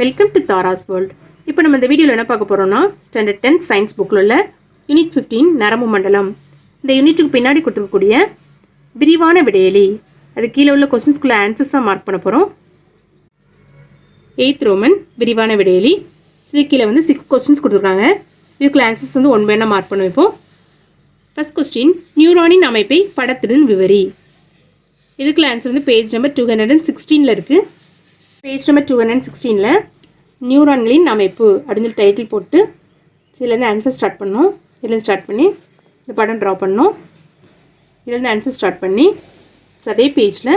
Welcome to Tara's world இப்போ நம்ம இந்த வீடியோவில் என்ன பார்க்க போகிறோம்னா ஸ்டாண்டர்ட் டென்த் சயின்ஸ் புக்கில் உள்ள யூனிட் ஃபிஃப்டீன் நரம்பு மண்டலம். இந்த யூனிட்டுக்கு பின்னாடி கொடுத்துருக்கக்கூடிய விரிவான விடையலி அது கீழே உள்ள கொஸ்டின்ஸ்குள்ள ஆன்சர்ஸாக மார்க் பண்ண போகிறோம் எயித் ரோமன் விரிவான விடையலி இது கீழே வந்து சிக்ஸ் கொஸ்டின்ஸ் கொடுத்துருக்காங்க. இதுக்குள்ள ஆன்சர்ஸ் வந்து ஒன் வேணால் மார்க் பண்ணுவோம் இப்போது ஃபஸ்ட் கொஸ்டின் நியூரானின் அமைப்பை படத்துடன் விவரி. இதுக்குள்ள ஆன்சர் வந்து page number two hundred and சிக்ஸ்டீனில் இருக்குது பேஜ் நம்பர் டூ ஹண்ட்ரட் சிக்ஸ்டீனில் நியூரான்களின் அமைப்பு அப்படின்னு சொல்லி டைட்டில் போட்டு இதுலேருந்து ஆன்சர் ஸ்டார்ட் பண்ணோம். இதுலேருந்து ஸ்டார்ட் பண்ணி இந்த படம் ட்ரா பண்ணோம். இதுலேருந்து ஆன்சர் ஸ்டார்ட் பண்ணி அதே பேஜில்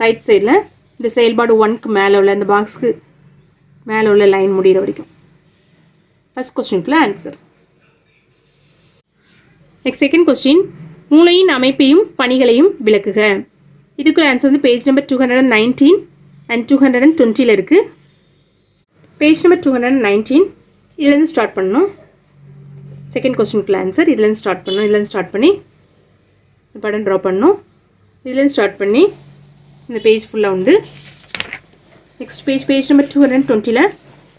ரைட் சைடில் இந்த செயல்பாடு ஒன்க்கு மேலே உள்ள இந்த பாக்ஸ்க்கு மேலே உள்ள லைன் முடிகிற வரைக்கும். ஃபஸ்ட் கொஸ்டினுக்குள்ள ஆன்சர் நெக்ஸ்ட் செகண்ட் கொஸ்டின் மூளையின் அமைப்பையும் பணிகளையும் விளக்குக. இதுக்குள்ள ஆன்சர் வந்து page number two hundred and nineteen and two hundred and டுவெண்ட்டியில் இருக்குது page number two hundred and nineteen இதுலேருந்து ஸ்டார்ட் பண்ணணும். செகண்ட் கொஸ்டினுக்குள்ள ஆன்சர் இதுலேருந்து ஸ்டார்ட் பண்ணணும். இதுலேருந்து ஸ்டார்ட் பண்ணி இந்த படம் ட்ரா பண்ணணும். இதுலேருந்து ஸ்டார்ட் பண்ணி இந்த பேஜ் ஃபுல்லாக உண்டு. Next page page number two hundred டுவெண்ட்டியில்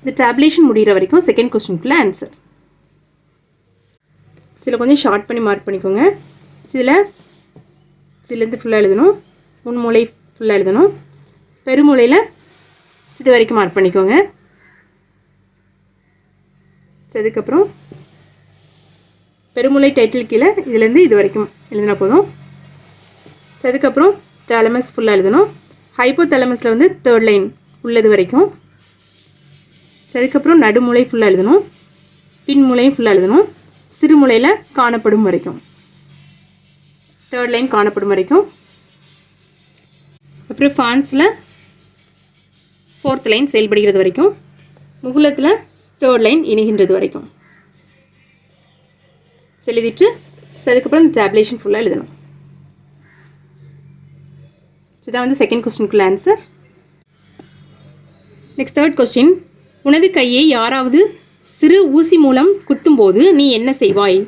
இந்த டேப்லேஷன் முடிகிற வரைக்கும் செகண்ட் கொஸ்டினுக்குள்ள ஆன்சர் சில கொஞ்சம் ஷார்ட் பண்ணி மார்க் பண்ணிக்கோங்க. இதில் இதுலேருந்து ஃபுல்லாக எழுதணும். உன் மூளை ஃபுல்லாக எழுதணும். பெருமூலையில் இது வரைக்கும் மார்க் பண்ணிக்கோங்க. அதுக்கப்புறம் பெருமுலை டைட்டில் கீழே இதுலேருந்து இது வரைக்கும் எழுதினா போதும். அதுக்கப்புறம் தலைமஸ் ஃபுல்லாக எழுதணும். ஹைப்போ தலைமஸில் வந்து தேர்ட் லைன் உள்ளது வரைக்கும். அதுக்கப்புறம் நடுமுலை ஃபுல்லாக எழுதணும். பின்முலையும் ஃபுல்லாக எழுதணும். சிறுமுலையில் காணப்படும் வரைக்கும். தேர்ட் லைன் காணப்படும் வரைக்கும். அப்புறம் ஃபான்ஸில் ஃபோர்த் லைன் செயல்படுகிறது வரைக்கும். முகுலத்தில் தேர்ட் லைன் இணைகின்றது வரைக்கும். So, எழுதிட்டு அதுக்கப்புறம் இந்த டேப்லேஷன் ஃபுல்லாக எழுதணும். So, இதான் வந்து செகண்ட் கொஸ்டினுக்குள்ள ஆன்சர் நெக்ஸ்ட் தேர்ட் கொஸ்டின் உனது கையை யாராவது சிறு ஊசி மூலம் குத்தும்போது நீ என்ன செய்வாய்?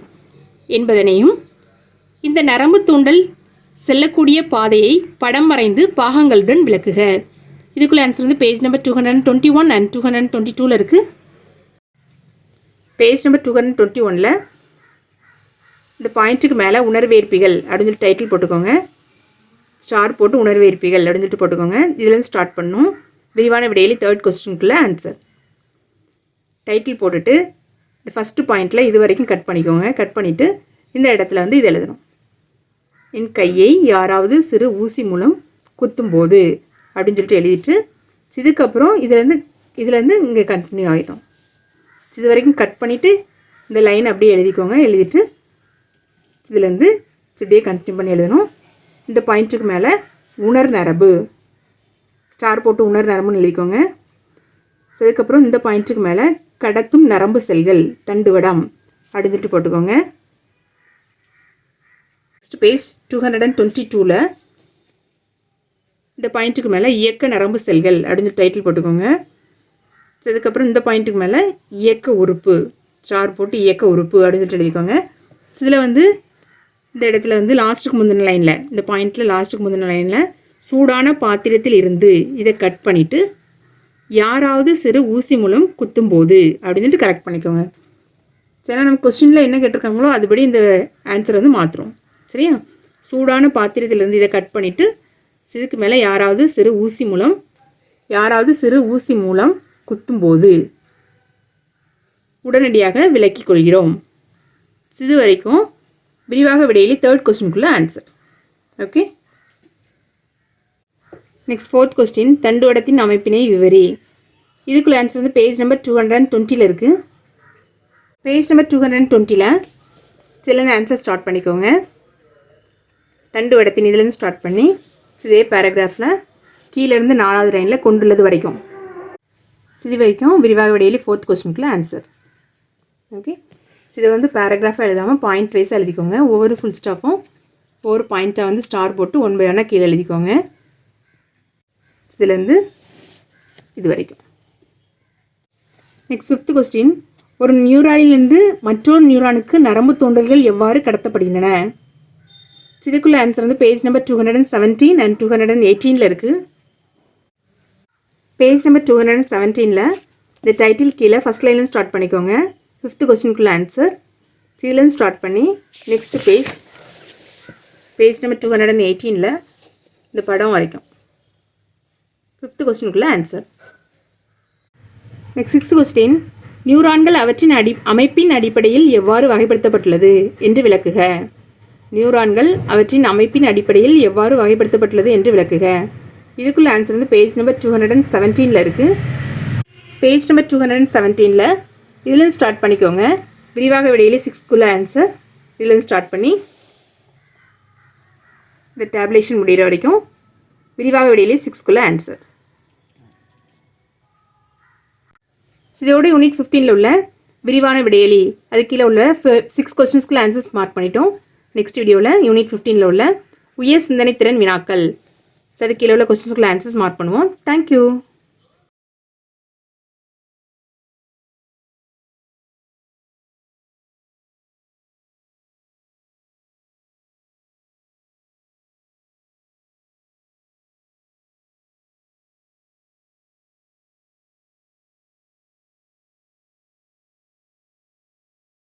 என்பதனையும் இந்த நரம்பு தூண்டல் செல்லக்கூடிய பாதையை படம் வரைந்து பாகங்களுடன் விளக்குக. இதுக்குள்ள ஆன்சர் வந்து page number two hundred twenty one and two hundred twenty டூவில் இருக்குது page number two hundred twenty ஒனில் இந்த பாயிண்ட்டுக்கு மேலே உணர்வேற்பிகள் அப்படின்னு சொல்லி டைட்டில் போட்டுக்கோங்க. ஸ்டார் போட்டு உணர்வேற்பிகள் அப்படின்னு சொல்லிட்டு போட்டுக்கோங்க. இதுலேருந்து ஸ்டார்ட் பண்ணும். விரிவான விடையிலே தேர்ட் கொஸ்டினுக்குள்ள ஆன்சர் டைட்டில் போட்டுட்டு இந்த ஃபஸ்ட்டு பாயிண்டில் இது வரைக்கும் கட் பண்ணிக்கோங்க. கட் பண்ணிவிட்டு இந்த இடத்துல வந்து இது எழுதணும். என் கையை யாராவது சிறு ஊசி மூலம் குத்தும்போது அப்படின்னு சொல்லிட்டு எழுதிட்டு இதுக்கப்புறம் இதுலேருந்து இதுலேருந்து இங்கே கண்டினியூ ஆகிடும் இது வரைக்கும் கட் பண்ணிவிட்டு இந்த லைன் அப்படியே எழுதிக்கோங்க. எழுதிட்டு இதுலேருந்து இப்படியே கண்டினியூ பண்ணி எழுதணும். இந்த பாயிண்ட்டுக்கு மேலே உணர் நரம்பு. ஸ்டார் போட்டு உணர் நரம்புன்னு எழுதிக்கோங்க. அதுக்கப்புறம் இந்த பாயிண்ட்டுக்கு மேலே கடத்தும் நரம்பு செல்கள் தண்டுவடம் அப்படின்னு சொல்லிட்டு போட்டுக்கோங்க. Next page two hundred and twenty டூவில் இந்த பாயிண்ட்டுக்கு மேலே இயக்க நரம்பு செல்கள் அப்படின்னு டைட்டில் போட்டுக்கோங்க. So, அதுக்கப்புறம் இந்த பாயிண்ட்டுக்கு மேலே இயக்க உறுப்பு ஸ்டார் போட்டு இயக்க உறுப்பு அப்படின்னு சொல்லிட்டு எழுதிக்கோங்க. இதில் வந்து இந்த இடத்துல வந்து லாஸ்ட்டுக்கு முந்தின லைனில் இந்த பாயிண்ட்டில் லாஸ்ட்டுக்கு முந்தின லைனில் சூடான பாத்திரத்தில் இருந்து இதை கட் பண்ணிவிட்டு யாராவது சிறு ஊசி மூலம் குத்தும்போது அப்படின்னு சொல்லிட்டு கரெக்ட் பண்ணிக்கோங்க. சரி நம்ம கொஸ்டினில் என்ன கேட்டிருக்காங்களோ அதுபடி இந்த ஆன்சர் வந்து மாற்றுறோம் சரியா? சூடான பாத்திரத்திலிருந்து இதை கட் பண்ணிவிட்டு சிறுக்கு மேலே யாராவது சிறு ஊசி மூலம் யாராவது சிறு ஊசி மூலம் குத்தும்போது உடனடியாக விலக்கிக் கொள்கிறோம். இது வரைக்கும் விரிவாக விடையிலே third கொஸ்டினுக்குள்ள answer okay next fourth question தண்டுவடத்தின் அமைப்பினை விவரி. இதுக்குள்ள ஆன்சர் வந்து page number two hundred and டுவெண்ட்டியில் இருக்குது page number two hundred and டுவெண்ட்டியில் சிலருந்து ஆன்சர் ஸ்டார்ட் பண்ணிக்கோங்க. தண்டு வடத்தின் இதுலேருந்து ஸ்டார்ட் பண்ணி இதே பேராகிராஃபில் கீழேருந்து நாலாவது லைனில் கொண்டுள்ளது வரைக்கும். இது வரைக்கும் விரிவாக விடையிலே ஃபோர்த் கொஸ்டினுக்குள்ள ஆன்சர் ஓகே இதை வந்து பேராகிராஃபாக எழுதாமல் பாயிண்ட் வைஸாக எழுதிக்கோங்க. ஒவ்வொரு ஃபுல் ஸ்டாப்பும் ஒவ்வொரு பாயிண்ட்டை வந்து ஸ்டார் போட்டு ஒன் பை ஒன்னாக கீழே எழுதிக்கோங்க. இதுலேருந்து இது வரைக்கும். நெக்ஸ்ட் ஃபிஃப்த் கொஸ்டின் ஒரு நியூரானிலிருந்து மற்றொரு நியூரானுக்கு நரம்பு தூண்டல்கள் எவ்வாறு கடத்தப்படுகின்றன? இதுக்குள்ள ஆன்சர் வந்து page number two hundred and seventeen and two hundred and எயிட்டீனில் இருக்குது page number two hundred and செவன்டீனில் இந்த டைட்டில் கீழே ஃபஸ்ட் லைன்லேருந்து ஸ்டார்ட் பண்ணிக்கோங்க. ஃபிஃப்த்து கொஸ்டினுக்குள்ள ஆன்சர் கீழேருந்து ஸ்டார்ட் பண்ணி next page page number two hundred and எயிட்டீனில் இந்த படம் வரைக்கும். ஃபிஃப்த்து கொஸ்டினுக்குள்ள ஆன்சர் நெக்ஸ்ட் சிக்ஸ்த் கொஸ்டின் நியூரான்கள் அவற்றின் அடி அமைப்பின் அடிப்படையில் எவ்வாறு வகைப்படுத்தப்பட்டுள்ளது என்று விளக்குக. நியூரான்கள் அவற்றின் அமைப்பின் அடிப்படையில் எவ்வாறு வகைப்படுத்தப்பட்டுள்ளது என்று விளக்குக. இதுக்குள்ள ஆன்சர் வந்து page number two hundred and செவன்டீனில் இருக்குது page number two hundred and செவன்டீனில் இதுலேருந்து ஸ்டார்ட் பண்ணிக்கோங்க. விரிவாக விடையிலே சிக்ஸ்க்குள்ள ஆன்சர் இதுலேருந்து ஸ்டார்ட் பண்ணி இந்த டேப்லேஷன் முடிகிற வரைக்கும் விரிவாக விடையிலே சிக்ஸ்க்குள்ளே ஆன்சர் இதோட யூனிட் ஃபிஃப்டீனில் உள்ள விரிவான விடையலி அது கீழே உள்ள சிக்ஸ் கொஸ்டின்ஸ்க்குள்ள ஆன்சர்ஸ் மார்க் பண்ணிட்டோம். நெக்ஸ்ட் வீடியோவில் யூனிட் ஃபிஃப்டீனில் உள்ள உயர் சிந்தனை திறன் வினாக்கள். சரி கீழே உள்ள கொஸ்டின்ஸ்க்குள்ள ஆன்சர்ஸ் மார்க் பண்ணுவோம். Thank you